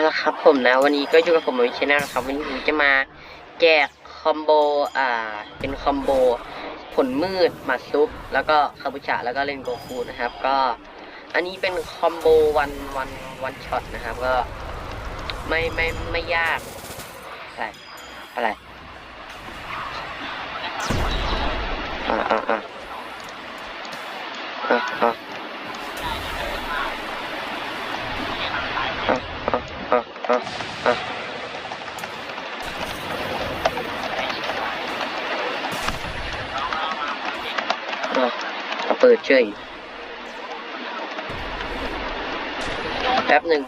เอาละครับผมนะวันนี้ก็อยู่กับผมวิชแนลนะครับวันนี้ผมจะมาแจกคอมโบอ่าเป็นคอมโบผลมืดหมัดซุป แล้วก็คาบุชะแล้วก็เล่นโกคูนะครับ ก็อันนี้เป็นคอมโบวันวันวันช็อตนะครับ ก็ไม่ไม่ไม่ยากอะไรอะไรอ่าอ่าอ่าอ่าอ่า อะอะอะอะอะอะ เปิดเฉยแป๊บหนึ่ง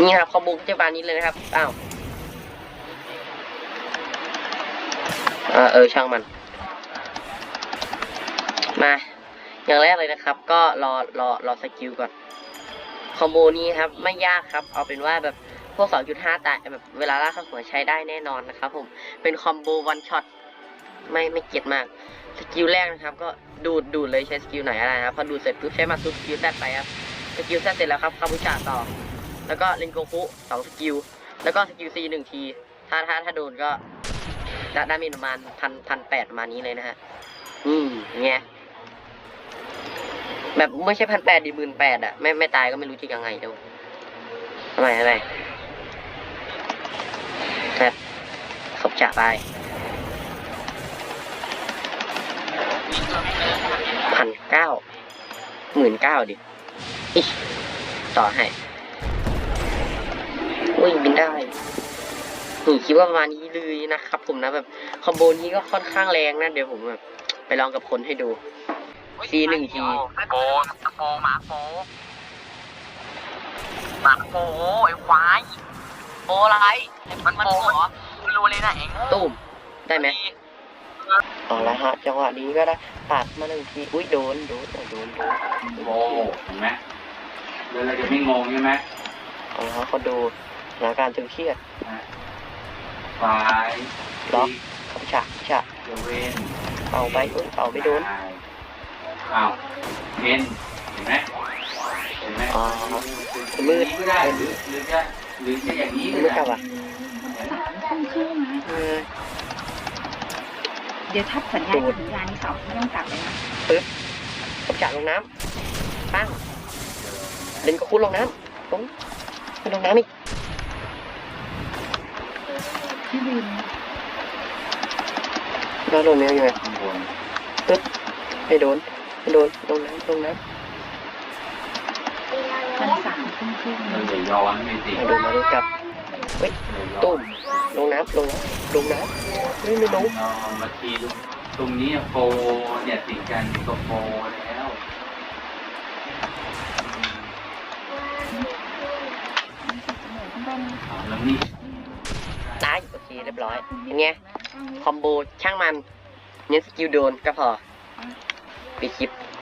นี่ครับคอมโบก็จะบานนี้เลยนะครับ อ้าว อ่าเออช่างมัน มา อย่างแรกเลยนะครับ ก็รอรอรอสกิลก่อนคอมโบนี้ครับ ไม่ยากครับ เอาเป็นว่าแบบพวก 2.5ตายแบบเวลาล่าเข้าหัวใช้ได้แน่นอนนะครับผม เป็นคอมโบวันช็อตไม่ไม่เกียดมาก สกิลแรกนะครับ ก็ดูดดูดเลยใช้สกิลไหนอะไรนะครับ พอดูดเสร็จปุ๊บใช้มาซุปสกิลแซดไปครับ สกิลแซดเสร็จแล้วครับคาบุชาต่อ แล้วก็เลนโกคุสองสกิล แล้วก็สกิลซีหนึ่งที ถ้าถ้าถ้าโดนก็ ดาดาเมจประมาณพันพันแปดประมาณนี้เลยนะฮะ อืมไงแบบไม่ใช่พันแปดดีหมื่นแปดอะไม่ไม่ตายก็ไม่รู้จะยังไงเดูทำไมทำไมแซดขบจะไปพันเก้าหมื่นเก้าดิอิต่อให้ อุ้ยบินได้ นี่คิดว่าประมาณนี้เลยนะครับผมนะแบบคอมโบนี้ก็ค่อนข้างแรงนะเดี๋ยวผมแบบไปลองกับคนให้ดูทีหนึ่งที โปโปหมาโปหมาโปไอ้ควายโปอะไรมันมันโปเหรอมันรู้เลยนะเองตุ้มได้ไหมเอาละฮะจังหวะนี้ก็ได้ปัดมาหนึ่งทีอุ้ยโดนโดนโดนโดนโดนโง่เห็นไหมเดี๋ยวเราจะไม่งงใช่ไหมเอาละฮะเขาดูสถานการณ์ตึงเครียด ฝ่ายล็อกขับฉะฉะเดเวนเป่าไปอุ้ยเป่าไม่โดนอ้าวเห็นเห็นไหมเห็นไหมอ๋อมืดก็ได้หรือหรือจะหรือจะอย่างนี้ก็ไม่ได้กลับอะสามทุ่มครึ่งนะเออเดี๋ยวถ้าสัญญาณสัญญาณนี่สองที่ต้องกลับเลยนะขับฉะลงน้ำปั้งเล่นก็คุ้ลงน้ำลงไปลงน้ำอีก พี่วินแล้วลงแมวยังไงข้างบนไม่โดนไม่โดนลงน้ำลงน้มันสามทุ่มครึ่งเรานะจะย้อนไม่ติดำมาดูมาดูกลับเราย้อนตุ้มลงน้ำลงน้ำลงน้ำไม่ไม่ลงเรามาทีตรงนี้โฟเนี่ยติดกันกับโฟแล้วต้องอ่าแล้วนี่ ตายโอเคเรียบร้อยเป็นไงคอมโบช่างมัน เน้นสกิลโดนก็พอปิดคลิป